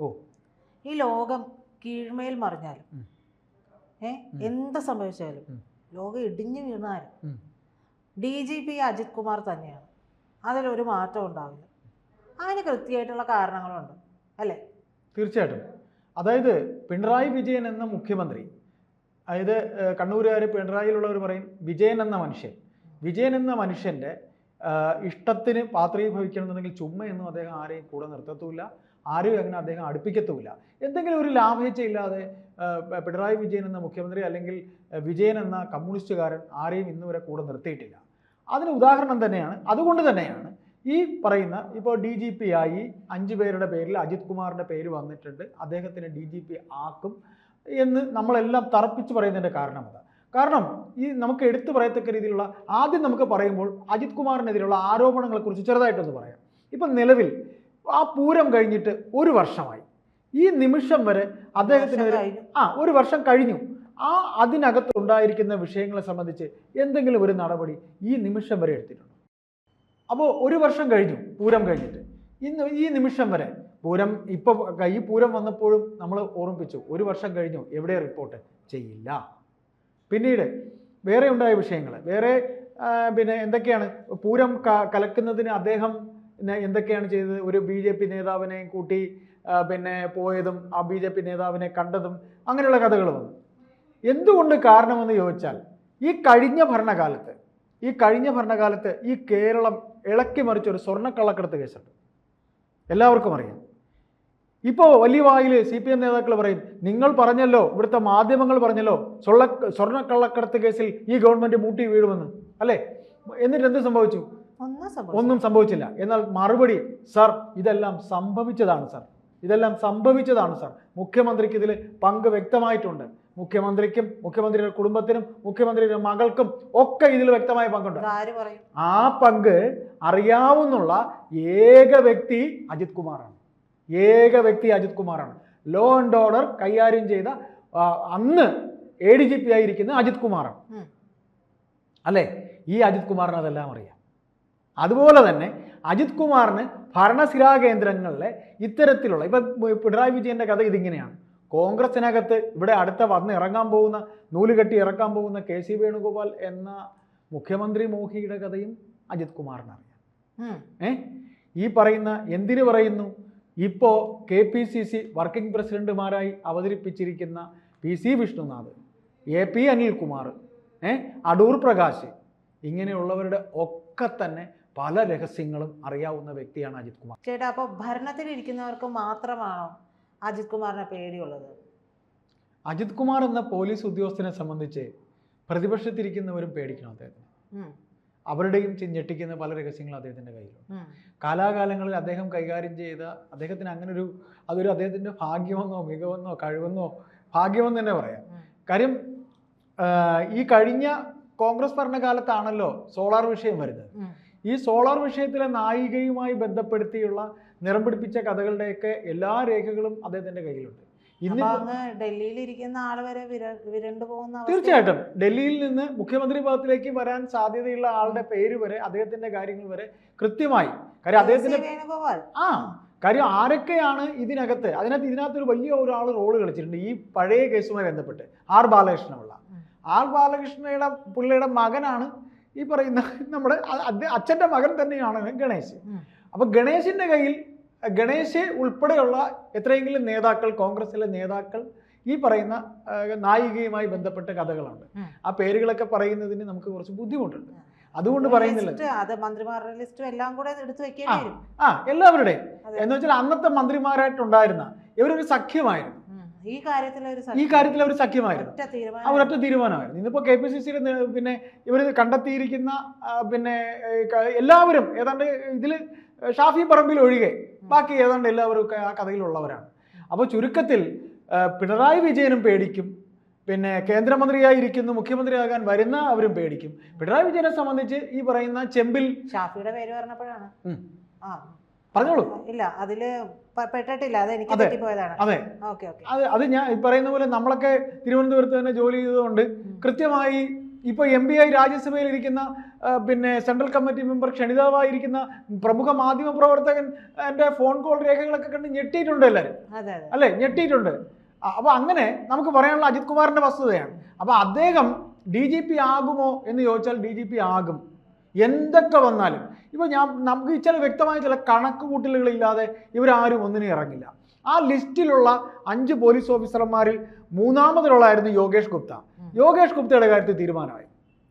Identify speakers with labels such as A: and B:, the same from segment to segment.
A: ഓ.
B: ഈ ലോകം കീഴ്മേൽ മറിഞ്ഞാലും. ഏ എന്ത് സംഭവിച്ചാലും ലോകം ഇടിഞ്ഞു വീണാലും. D G P Ajith Kumar തന്നെയാണ്. അതിലൊരു മാറ്റം ഉണ്ടാവില്ല. അതിന് കൃത്യമായിട്ടുള്ള കാരണങ്ങളുണ്ട് അല്ലേ?
A: തീർച്ചയായിട്ടും. അതായത് പിണറായി വിജയൻ എന്ന മുഖ്യമന്ത്രി അതായത് കണ്ണൂരുകാർ പിണറായിലുള്ളവർ പറയും വിജയൻ എന്ന മനുഷ്യൻ. വിജയൻ എന്ന മനുഷ്യന്റെ ഇഷ്ടത്തിന് പാത്രീഭവിക്കണമെന്നുണ്ടെങ്കിൽ ചുമ്മയൊന്നും അദ്ദേഹം ആരെയും കൂടെ നിർത്തത്തുമില്ല. ആരെയും അങ്ങനെ അദ്ദേഹം അടുപ്പിക്കത്തുമില്ല എന്തെങ്കിലും ഒരു ലാഭേച്ഛയില്ലാതെ പിണറായി വിജയൻ എന്ന മുഖ്യമന്ത്രി അല്ലെങ്കിൽ വിജയൻ എന്ന കമ്മ്യൂണിസ്റ്റുകാരൻ ആരെയും ഇന്നുവരെ കൂടെ നിർത്തിയിട്ടില്ല. അതിന് ഉദാഹരണം തന്നെയാണ് അതുകൊണ്ട് തന്നെയാണ് ഈ പറയുന്ന ഇപ്പോൾ ഡി ജി പി ആയി അഞ്ച് പേരുടെ പേരിൽ അജിത് കുമാറിന്റെ പേര് വന്നിട്ടുണ്ട്. അദ്ദേഹത്തിന് ഡി ജി പി ആക്കും എന്ന് നമ്മളെല്ലാം തറപ്പിച്ച് പറയുന്നതിന്റെ കാരണം അതാണ് കാരണം ഈ നമുക്ക് എടുത്തു പറയത്തക്ക രീതിയിലുള്ള ആദ്യം നമുക്ക് പറയുമ്പോൾ അജിത് കുമാറിനെതിരെയുള്ള ആരോപണങ്ങളെക്കുറിച്ച് ചെറുതായിട്ടൊന്ന് പറയാം. ഇപ്പം നിലവിൽ ആ പൂരം കഴിഞ്ഞിട്ട് ഒരു വർഷമായി. ഈ നിമിഷം വരെ
B: അദ്ദേഹത്തിന്.
A: ആ ഒരു വർഷം കഴിഞ്ഞു. ആ അതിനകത്ത് ഉണ്ടായിരിക്കുന്ന വിഷയങ്ങളെ സംബന്ധിച്ച് എന്തെങ്കിലും ഒരു നടപടി ഈ നിമിഷം വരെ എടുത്തിട്ടുണ്ടോ. അപ്പോൾ ഒരു വർഷം കഴിഞ്ഞു പൂരം കഴിഞ്ഞിട്ട്. ഇന്ന് ഈ നിമിഷം വരെ പൂരം ഇപ്പോൾ ഈ പൂരം വന്നപ്പോഴും നമ്മൾ ഓർമ്മിപ്പിച്ചു ഒരു വർഷം കഴിഞ്ഞു എവിടെ റിപ്പോർട്ട് ചെയ്യില്ല. പിന്നീട് വേറെ ഉണ്ടായ വിഷയങ്ങൾ വേറെ പിന്നെ എന്തൊക്കെയാണ്? പൂരം ക- കലക്കുന്നതിന് അദ്ദേഹം എന്തൊക്കെയാണ് ചെയ്തത്? ഒരു ബി ജെ പി നേതാവിനെ കൂട്ടി പിന്നെ പോയതും ആ ബി ജെ പി നേതാവിനെ കണ്ടതും അങ്ങനെയുള്ള കഥകൾ വന്നു. എന്തുകൊണ്ട് കാരണമെന്ന് ചോദിച്ചാൽ ഈ കഴിഞ്ഞ ഭരണകാലത്ത് ഈ കഴിഞ്ഞ ഭരണകാലത്ത് ഈ കേരളം ഇളക്കി മറിച്ച ഒരു സ്വർണക്കള്ളക്കടത്ത് കേസുണ്ട്. എല്ലാവർക്കും അറിയാം. ഇപ്പോൾ വലിയ വായിൽ സി പി എം നേതാക്കൾ പറയും നിങ്ങൾ പറഞ്ഞല്ലോ ഇവിടുത്തെ മാധ്യമങ്ങൾ പറഞ്ഞല്ലോ സ്വർണ സ്വർണക്കള്ളക്കടത്ത് കേസിൽ ഈ ഗവൺമെന്റ് മൂട്ടി വീഴുമെന്ന്. അല്ലേ? എന്നിട്ട് എന്ത് സംഭവിച്ചു?
B: ഒന്നും സംഭവിച്ചു
A: ഒന്നും സംഭവിച്ചില്ല. എന്നാൽ മറുപടി സർ ഇതെല്ലാം സംഭവിച്ചതാണ് സർ. ഇതെല്ലാം സംഭവിച്ചതാണ് സർ. മുഖ്യമന്ത്രിക്ക് ഇതിൽ പങ്ക് വ്യക്തമായിട്ടുണ്ട്. മുഖ്യമന്ത്രിക്കും മുഖ്യമന്ത്രിയുടെ കുടുംബത്തിനും മുഖ്യമന്ത്രിയുടെ മകൾക്കും ഒക്കെ ഇതിൽ വ്യക്തമായ പങ്കുണ്ട്. ആ പങ്ക് അറിയാവുന്ന ഏക വ്യക്തി അജിത് കുമാറാണ്. ഏക വ്യക്തി അജിത് കുമാറാണ്. ലോ ആൻഡ് ഓർഡർ കൈകാര്യം ചെയ്ത അന്ന് എ ഡി ജി പി ആയിരിക്കുന്ന അജിത് കുമാറാണ്. അല്ലേ? ഈ അജിത് കുമാറിന് അതെല്ലാം അറിയാം. അതുപോലെ തന്നെ അജിത് കുമാറിന് ഭരണസിരാ കേന്ദ്രങ്ങളിലെ ഇത്തരത്തിലുള്ള ഇപ്പം പിണറായി വിജയന്റെ കഥ ഇതിങ്ങനെയാണ്. കോൺഗ്രസിനകത്ത് ഇവിടെ അടുത്ത വന്ന് ഇറങ്ങാൻ പോകുന്ന നൂലുകെട്ടി ഇറക്കാൻ പോകുന്ന കെ സി വേണുഗോപാൽ എന്ന മുഖ്യമന്ത്രി മോഹിയുടെ കഥയും അജിത് കുമാറിനറിയാം. ഏ? ഈ പറയുന്ന എന്തിനു പറയുന്നു? ഇപ്പോ K P C C working പ്രസിഡന്റുമാരായി അവതരിപ്പിച്ചിരിക്കുന്ന P C Vishnunath A P Anilkumar ഏ? അടൂർ പ്രകാശ് ഇങ്ങനെയുള്ളവരുടെ ഒക്കെ തന്നെ പല രഹസ്യങ്ങളും അറിയാവുന്ന വ്യക്തിയാണ് അജിത് കുമാർ.
B: ചേട്ടാ അപ്പൊ ഭരണത്തിലിരിക്കുന്നവർക്ക് മാത്രമാണോ അജിത് കുമാറിനെ പേടിയുള്ളത്?
A: അജിത് കുമാർ എന്ന പോലീസ് ഉദ്യോഗസ്ഥനെ സംബന്ധിച്ച് പ്രതിപക്ഷത്തിരിക്കുന്നവരും പേടിക്കണം അദ്ദേഹത്തിന്. അവരുടെയും ഞെട്ടിക്കുന്ന പല രഹസ്യങ്ങളും അദ്ദേഹത്തിന്റെ കയ്യിലുണ്ട്. കാലാകാലങ്ങളിൽ അദ്ദേഹം കൈകാര്യം ചെയ്ത അദ്ദേഹത്തിന് അങ്ങനെ ഒരു അതൊരു അദ്ദേഹത്തിന്റെ ഭാഗ്യമെന്നോ മികവെന്നോ കഴിവെന്നോ ഭാഗ്യമെന്ന് തന്നെ പറയാം. കാര്യം ഈ കഴിഞ്ഞ കോൺഗ്രസ് ഭരണകാലത്താണല്ലോ സോളാർ വിഷയം വരുന്നത്. ഈ സോളാർ വിഷയത്തിലെ നായികയുമായി ബന്ധപ്പെടുത്തിയുള്ള നിറം പിടിപ്പിച്ച കഥകളുടെയൊക്കെ എല്ലാ രേഖകളും അദ്ദേഹത്തിന്റെ കയ്യിലുണ്ട്.
B: ഡൽഹിയിൽ ഇരിക്കുന്ന ആൾ വരെ വിര- വിരണ്ടു പോകുന്ന
A: തീർച്ചയായിട്ടും. ഡൽഹിയിൽ നിന്ന് മുഖ്യമന്ത്രി പദത്തിലേക്ക് വരാൻ സാധ്യതയുള്ള ആളുടെ പേര് വരെ അദ്ദേഹത്തിന്റെ കാര്യങ്ങൾ വരെ കൃത്യമായി. കാര്യം അദ്ദേഹത്തിന്റെ ആ കാര്യം ആരൊക്കെയാണ് ഇതിനകത്ത്? അതിനകത്ത് ഇതിനകത്തൊരു വലിയ ഒരാൾ റോൾ കളിച്ചിട്ടുണ്ട് ഈ പഴയ കേസുമായി ബന്ധപ്പെട്ട്. ആർ ബാലകൃഷ്ണപിള്ള
B: ഉം.
A: ആർ ബാലകൃഷ്ണയുടെ പിള്ളയുടെ മകനാണ് ഈ പറയുന്ന നമ്മുടെ അച്ഛന്റെ അച്ഛന്റെ മകൻ തന്നെയാണ് ഗണേശ്. അപ്പോൾ ഗണേശിന്റെ കയ്യിൽ ഗണേശ് ഉൾപ്പെടെയുള്ള എത്രയെങ്കിലും നേതാക്കൾ കോൺഗ്രസിലെ നേതാക്കൾ ഈ പറയുന്ന നായികയുമായി ബന്ധപ്പെട്ട കഥകളുണ്ട്. ആ പേരുകളൊക്കെ പറയുന്നതിന് നമുക്ക് കുറച്ച് ബുദ്ധിമുട്ടുണ്ട്. അതുകൊണ്ട് പറയുന്നില്ല.
B: അത് മന്ത്രിമാരുടെ ലിസ്റ്റും എല്ലാം കൂടെ എടുത്തു വെക്കേണ്ടി
A: ആ എല്ലാവരുടെയും. എന്ന് വെച്ചാൽ അന്നത്തെ മന്ത്രിമാരായിട്ടുണ്ടായിരുന്ന ഇവരൊരു സഖ്യമായിരുന്നു.
B: ഈ കാര്യത്തിൽ
A: അവർ സഖ്യമായിരുന്നു.
B: ഒറ്റ
A: ഒരൊറ്റ തീരുമാനമായിരുന്നു. ഇന്നിപ്പോ കെ പി സി സിയുടെ പിന്നെ ഇവർ കണ്ടെത്തിയിരിക്കുന്ന പിന്നെ എല്ലാവരും ഏതാണ്ട് ഇതിൽ ഷാഫി പറമ്പിൽ ഒഴികെ ബാക്കി ഏതാണ്ട് എല്ലാവരും ആ കഥയിലുള്ളവരാണ്. അപ്പോൾ ചുരുക്കത്തിൽ പിണറായി വിജയനും പേടിക്കും. പിന്നെ കേന്ദ്രമന്ത്രിയായിരിക്കുന്നു മുഖ്യമന്ത്രിയാകാൻ വരുന്ന അവരും പേടിക്കും. പിണറായി വിജയനെ സംബന്ധിച്ച് ഈ പറയുന്ന ചെമ്പിൽ
B: ഷാഫിയുടെ പേര് പറഞ്ഞപ്പോഴാണ്. ആ.
A: പറഞ്ഞോളൂ.
B: ഇല്ല അതിൽ പെട്ടിട്ടില്ല അത് എനിക്ക്
A: അതെ. അതെ. അത് അത് ഞാൻ പറയുന്ന പോലെ നമ്മളൊക്കെ തിരുവനന്തപുരത്ത് തന്നെ ജോലി ചെയ്തതുകൊണ്ട് കൃത്യമായി ഇപ്പോൾ എം പി ആയി രാജ്യസഭയിൽ ഇരിക്കുന്ന പിന്നെ സെൻട്രൽ കമ്മിറ്റി മെമ്പർ ക്ഷണിതാവായിരിക്കുന്ന പ്രമുഖ മാധ്യമ പ്രവർത്തകൻ എന്റെ ഫോൺ കോൾ രേഖകളൊക്കെ കണ്ട് ഞെട്ടിയിട്ടുണ്ട് എല്ലാവരും. അല്ലേ? ഞെട്ടിയിട്ടുണ്ട്. അപ്പോൾ അപ്പൊ അങ്ങനെ നമുക്ക് പറയാനുള്ള അജിത് കുമാറിന്റെ വസ്തുതയാണ്. അപ്പൊ അദ്ദേഹം ഡി ജി പി ആകുമോ എന്ന് ചോദിച്ചാൽ ഡി ജി പി ആകും. എന്തൊക്കെ വന്നാലും. ഇപ്പൊ ഞാൻ നമുക്ക് ചില വ്യക്തമായ ചില കണക്ക് കൂട്ടലുകളില്ലാതെ ഇവരാരും ഒന്നിനും ഇറങ്ങില്ല. ആ ലിസ്റ്റിലുള്ള അഞ്ച് പോലീസ് ഓഫീസർമാരിൽ മൂന്നാമതിലുള്ളായിരുന്നു യോഗേഷ് ഗുപ്ത. യോഗേഷ് ഗുപ്തയുടെ കാര്യത്തിൽ തീരുമാനമായി.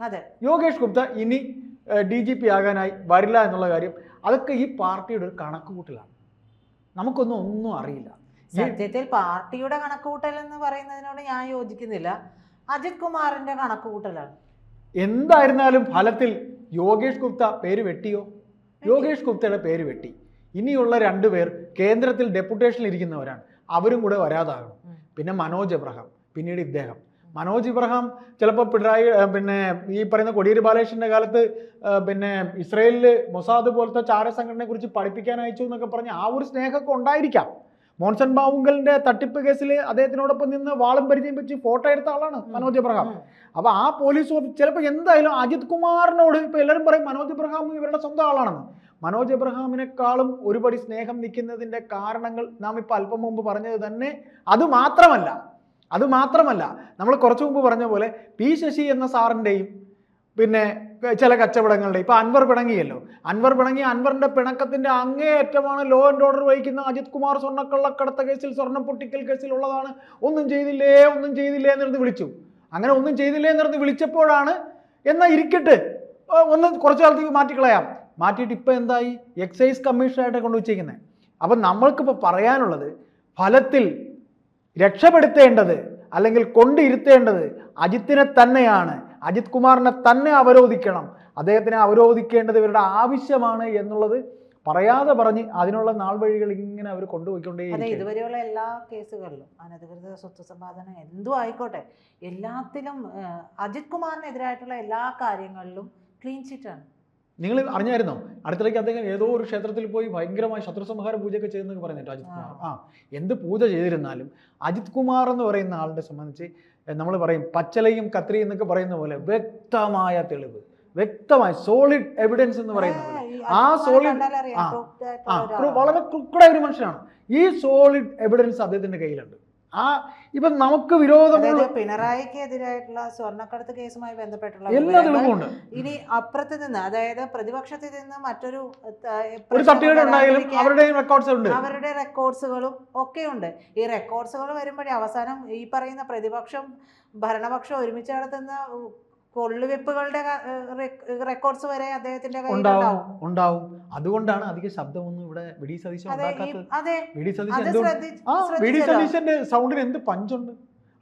B: അതെ.
A: യോഗേഷ് ഗുപ്ത ഇനി ഡി ജി പി ആകാനായി വരില്ല എന്നുള്ള കാര്യം അതൊക്കെ ഈ പാർട്ടിയുടെ ഒരു കണക്കുകൂട്ടലാണ്. നമുക്കൊന്നും ഒന്നും അറിയില്ല.
B: സത്യത്തിൽ പാർട്ടിയുടെ കണക്കുകൂട്ടൽ എന്ന് പറയുന്നതിനോട് ഞാൻ യോജിക്കുന്നില്ല. അജിത് കുമാറിന്റെ കണക്കുകൂട്ടലാണ്.
A: എന്തായിരുന്നാലും ഫലത്തിൽ യോഗേഷ് ഗുപ്ത പേര് വെട്ടിയോ? യോഗേഷ് ഗുപ്തയുടെ പേര് വെട്ടി. ഇനിയുള്ള രണ്ടുപേർ കേന്ദ്രത്തിൽ ഡെപ്യൂട്ടേഷനിൽ ഇരിക്കുന്നവരാണ്. അവരും കൂടെ വരാതാകണം പിന്നെ മനോജ് എബ്രഹാം പിന്നീട് ഇദ്ദേഹം. മനോജ് ഇബ്രഹാം ചിലപ്പോൾ പിണറായി പിന്നെ ഈ പറയുന്ന കൊടിയേരി ബാലകൃഷ്ണന്റെ കാലത്ത് പിന്നെ ഇസ്രയേലിൽ മൊസാദ് പോലത്തെ ചാരസംഘടനയെ കുറിച്ച് പഠിപ്പിക്കാൻ അയച്ചു എന്നൊക്കെ പറഞ്ഞ് ആ ഒരു സ്നേഹമൊക്കെ ഉണ്ടായിരിക്കാം. മോൺസൺ ബാവുങ്കലിന്റെ തട്ടിപ്പ് കേസിൽ അദ്ദേഹത്തിനോടൊപ്പം നിന്ന് വാളും പരിചയം വെച്ച് ഫോട്ടോ എടുത്ത ആളാണ് മനോജ് എബ്രഹാം. അപ്പൊ ആ പോലീസ് ഓഫീസ് ചിലപ്പോൾ എന്തായാലും അജിത് കുമാറിനോട് ഇപ്പൊ എല്ലാവരും പറയും മനോജ് എബ്രഹാം ഇവരുടെ സ്വന്തം ആളാണെന്ന്. മനോജ് എബ്രഹാമിനെക്കാളും ഒരുപടി സ്നേഹം നിൽക്കുന്നതിന്റെ കാരണങ്ങൾ നാം ഇപ്പൊ അല്പം മുമ്പ് പറഞ്ഞത് തന്നെ അത് മാത്രമല്ല. അത് മാത്രമല്ല നമ്മൾ കുറച്ചു മുമ്പ് പറഞ്ഞ പോലെ പി ശശി എന്ന സാറിന്റെയും പിന്നെ ചില കച്ചവടങ്ങളുടെ. ഇപ്പൊ അൻവർ പിണങ്ങിയല്ലോ. അൻവർ പിണങ്ങി അൻവറിന്റെ പിണക്കത്തിന്റെ അങ്ങേയറ്റമാണ് ലോ ആൻഡ് ഓർഡർ വഹിക്കുന്ന അജിത് കുമാർ സ്വർണക്കള്ളക്കടത്ത കേസിൽ സ്വർണം പൊട്ടിക്കൽ കേസിൽ ഉള്ളതാണ്. ഒന്നും ചെയ്തില്ലേ ഒന്നും ചെയ്തില്ലേ എന്നിരുന്ന് വിളിച്ചു. അങ്ങനെ ഒന്നും ചെയ്തില്ലേ എന്നിരുന്ന് വിളിച്ചപ്പോഴാണ് എന്നാ ഇരിക്കട്ടെ. ഒന്ന് കുറച്ചു കാലത്തേക്ക് മാറ്റിക്കളയാം. മാറ്റിയിട്ട് ഇപ്പൊ എന്തായി? എക്സൈസ് കമ്മീഷനായിട്ട് കൊണ്ടുവച്ചിരിക്കുന്നത് അപ്പം നമ്മൾക്കിപ്പോൾ പറയാനുള്ളത് ഫലത്തിൽ രക്ഷപ്പെടുത്തേണ്ടത് അല്ലെങ്കിൽ കൊണ്ടിരുത്തേണ്ടത് അജിത്തിനെ തന്നെയാണ്. അജിത് കുമാറിനെ തന്നെ അവരോധിക്കണം. അദ്ദേഹത്തിനെ അവരോധിക്കേണ്ടത് ഇവരുടെ ആവശ്യമാണ് എന്നുള്ളത് പറയാതെ പറഞ്ഞ് അതിനുള്ള നാൾ വഴികൾ ഇങ്ങനെ അവർ
B: അതെ
A: കൊണ്ടുപോയിക്കൊണ്ടേ
B: ഇതുവരെയുള്ള എല്ലാ കേസുകളിലും അനധികൃത സ്വത്ത് സമ്പാദനം എന്തും ആയിക്കോട്ടെ എല്ലാത്തിലും അജിത് കുമാറിനെതിരായിട്ടുള്ള എല്ലാ കാര്യങ്ങളിലും ക്ലീൻ ചിറ്റാണ്.
A: നിങ്ങൾ അറിഞ്ഞായിരുന്നോ? അടുത്തിടയ്ക്ക് അദ്ദേഹം ഏതോ ഒരു ക്ഷേത്രത്തിൽ പോയി ഭയങ്കരമായ ശത്രുസംഹാര പൂജയൊക്കെ ചെയ്തെന്നൊക്കെ പറയുന്നുണ്ട് അജിത് കുമാർ. ആ. എന്ത് പൂജ ചെയ്തിരുന്നാലും അജിത് കുമാർ എന്ന് പറയുന്ന ആളിനെ സംബന്ധിച്ച് നമ്മൾ പറയും പച്ചലയും കത്രി എന്നൊക്കെ പറയുന്ന പോലെ വ്യക്തമായ തെളിവ് വ്യക്തമായ സോളിഡ് എവിഡൻസ് എന്ന് പറയുന്നത് ആ സോളിഡ് ആ, വളരെ ക്രുക്കഡായ ഒരു മനുഷ്യനാണ്. ഈ സോളിഡ് എവിഡൻസ് അദ്ദേഹത്തിന്റെ കയ്യിലുണ്ട്. ആ ഇപ്പൊ നമുക്ക് വിരോധമുള്ള
B: പിണറായിക്കെതിരായിട്ടുള്ള പിണറായിക്ക് എതിരായിട്ടുള്ള സ്വർണക്കടത്ത് കേസുമായി ബന്ധപ്പെട്ടുള്ള
A: എല്ലാ തെളിവുമുണ്ട്.
B: ഇനി അപ്പുറത്ത് നിന്ന് അതായത് പ്രതിപക്ഷത്തിൽ നിന്ന് മറ്റൊരു
A: അവരുടെ റെക്കോർഡ്സ് ഉണ്ട്.
B: അവരുടെ റെക്കോർഡ്സുകളും ഒക്കെ ഉണ്ട് ഈ റെക്കോർഡ്സുകൾ വരുമ്പോഴേ അവസാനം ഈ പറയുന്ന പ്രതിപക്ഷം ഭരണപക്ഷം ഒരുമിച്ച് നടത്തുന്ന കൊള്ളുവെപ്പുകളുടെ റെക്കോർഡ്സ് വരെ അദ്ദേഹത്തിന്റെ
A: കയ്യിൽ
B: കയ്യിലുണ്ടാവും
A: ഉണ്ടാവും. അതുകൊണ്ടാണ് അധിക ശബ്ദമൊന്നും ഇവിടെ വെടി സതീശൻ
B: അതെ ഈ
A: ഉണ്ടാക്കാത്തത്.
B: അതെ
A: വി സതീശൻ
B: അത്
A: ആ വി സതീശന്റെ സൗണ്ടിന് എന്ത് പഞ്ചുണ്ട്?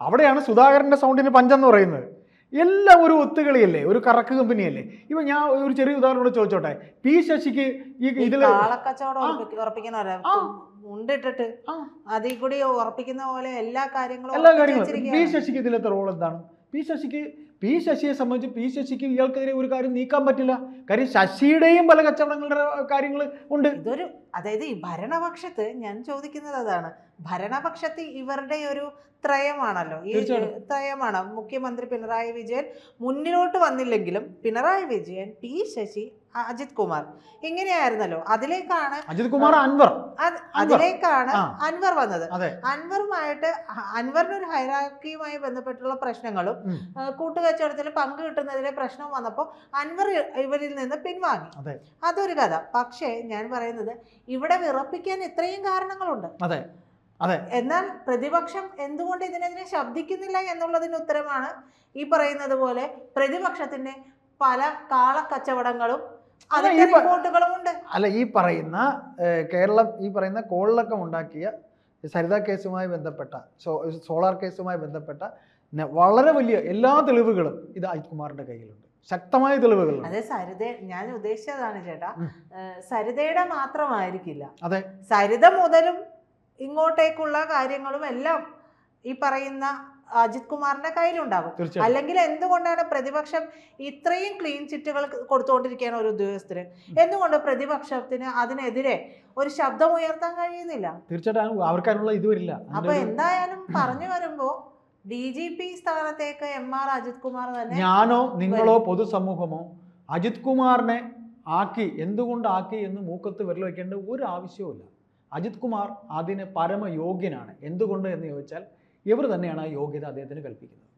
A: അവിടെയാണ് സുധാകരന്റെ സൗണ്ടിന് പഞ്ചെന്ന് പറയുന്നത്. എല്ലാം ഒരു ഒത്തുകളിയല്ലേ? ഒരു കറക്ക് കമ്പനിയല്ലേ? ഇപ്പൊ ഞാൻ ഒരു ചെറിയ ഉദാഹരണം കൂടെ ചോദിച്ചോട്ടെ. പി ശശിക്ക് ഈ
B: അതിൽ കൂടി ഉറപ്പിക്കുന്ന പോലെ എല്ലാ കാര്യങ്ങളും
A: എല്ലാ കാര്യങ്ങളും. പി ശശിക്ക് ഇതിലത്തെ റോൾ എന്താണ്? പി ശശിക്ക് പി ശശിയെ സംബന്ധിച്ച് പി ശശിക്ക് ഇയാൾക്കെതിരെ ഒരു കാര്യം നീക്കാൻ പറ്റില്ല. കാര്യം ശശിയുടെയും പല കച്ചവടങ്ങളുടെ കാര്യങ്ങൾ ഉണ്ട്.
B: ഇതൊരു അതായത് ഈ ഭരണപക്ഷത്ത് ഞാൻ ചോദിക്കുന്നത് അതാണ്. ഭരണപക്ഷത്ത് ഇവരുടെ ഒരു ത്രയമാണല്ലോ. ഈ ത്രയമാണ്. മുഖ്യമന്ത്രി പിണറായി വിജയൻ മുന്നിലോട്ട് വന്നില്ലെങ്കിലും പിണറായി വിജയൻ പി ശശി അജിത് കുമാർ. ഇങ്ങനെയായിരുന്നല്ലോ. അതിലേക്കാണ്
A: അജിത് കുമാർ അൻവർ.
B: അതിലേക്കാണ് അൻവർ വന്നത്. അൻവറുമായിട്ട് അൻവറിന് ഒരു ഹൈറാക്കിയുമായി ബന്ധപ്പെട്ടുള്ള പ്രശ്നങ്ങളും കൂട്ടുകച്ചവടത്തിൽ പങ്ക് കിട്ടുന്നതിലെ പ്രശ്നം വന്നപ്പോൾ അൻവർ ഇവരിൽ നിന്ന് പിൻവാങ്ങി.
A: അതെ.
B: അതൊരു കഥ. പക്ഷേ ഞാൻ പറയുന്നത് ഇവിടെ വിറപ്പിക്കാൻ ഇത്രയും കാരണങ്ങളുണ്ട്.
A: അതെ. അതെ.
B: എന്നാൽ പ്രതിപക്ഷം എന്തുകൊണ്ട് ഇതിനെതിരെ ശബ്ദിക്കുന്നില്ല എന്നുള്ളതിന് ഉത്തരമാണ് ഈ പറയുന്നത് പോലെ പ്രതിപക്ഷത്തിന്റെ പല കാളക്കച്ചവടങ്ങളും
A: അല്ല, ഈ പറയുന്ന കേരളം ഈ പറയുന്ന കോളിലൊക്കെ ഉണ്ടാക്കിയ സരിത കേസുമായി ബന്ധപ്പെട്ട സോളാർ കേസുമായി ബന്ധപ്പെട്ട വളരെ വലിയ എല്ലാ തെളിവുകളും ഇത് അജിത്കുമാറിന്റെ കയ്യിലുണ്ട്. ശക്തമായ തെളിവുകൾ
B: അതെ സരിത ഞാൻ ഉദ്ദേശിച്ചതാണ് ചേട്ടാ സരിതയുടെ മാത്രമായിരിക്കില്ല.
A: അതെ.
B: സരിത മുതലും ഇങ്ങോട്ടേക്കുള്ള കാര്യങ്ങളും എല്ലാം ഈ പറയുന്ന അജിത് കുമാറിന്റെ കയ്യിലുണ്ടാകും അല്ലെങ്കിൽ എന്തുകൊണ്ടാണ് പ്രതിപക്ഷം ഇത്രയും ക്ലീൻ ചിറ്റുകൾ കൊടുത്തുകൊണ്ടിരിക്കുകയാണ് ഒരു ഉദ്യോഗസ്ഥര്? എന്തുകൊണ്ട് പ്രതിപക്ഷത്തിന് അതിനെതിരെ ഒരു ശബ്ദം ഉയർത്താൻ കഴിയുന്നില്ല?
A: തീർച്ചയായിട്ടും ഇത് വരില്ല.
B: അപ്പൊ എന്തായാലും പറഞ്ഞു വരുമ്പോ ഡി ജി പി സ്ഥാനത്തേക്ക് എം ആർ അജിത് കുമാർ തന്നെ
A: ഞാനോ നിങ്ങളോ പൊതുസമൂഹമോ അജിത് കുമാറിനെ ആക്കി എന്തുകൊണ്ട് ആക്കി എന്ന് മൂക്കത്ത് വിരൽ വയ്ക്കേണ്ട ഒരു ആവശ്യവുമില്ല. അജിത് കുമാർ അതിന് പരമയോഗ്യനാണ്. എന്തുകൊണ്ട് എന്ന് ചോദിച്ചാൽ ഇവർ തന്നെയാണ് ആ യോഗ്യത അദ്ദേഹത്തിന് കൽപ്പിക്കുന്നത്.